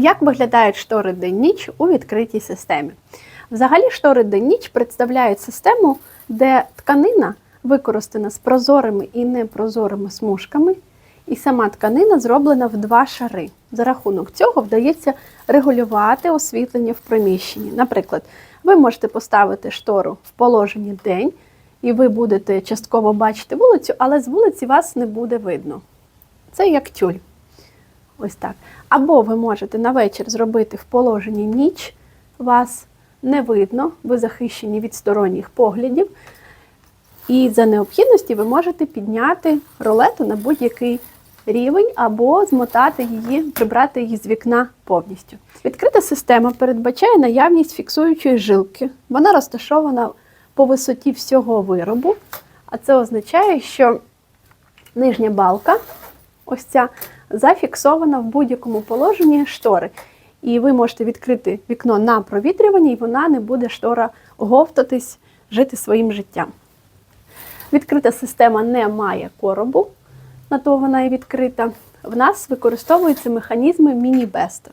Як виглядають штори день-ніч у відкритій системі? Взагалі, штори день-ніч представляють систему, де тканина використана з прозорими і непрозорими смужками, і сама тканина зроблена в два шари. За рахунок цього вдається регулювати освітлення в приміщенні. Наприклад, ви можете поставити штору в положенні день, і ви будете частково бачити вулицю, але з вулиці вас не буде видно. Це як тюль. Ось так. Або ви можете на вечір зробити в положенні ніч, вас не видно, ви захищені від сторонніх поглядів. І за необхідності ви можете підняти ролету на будь-який рівень або змотати її, прибрати її з вікна повністю. Відкрита система передбачає наявність фіксуючої жилки. Вона розташована по висоті всього виробу, а це означає, що нижня балка, ось ця, зафіксована в будь-якому положенні штори. І ви можете відкрити вікно на провітрювання, і вона не буде штора говтатись, жити своїм життям. Відкрита система не має коробу, на то вона і відкрита. В нас використовуються механізми міні-беста.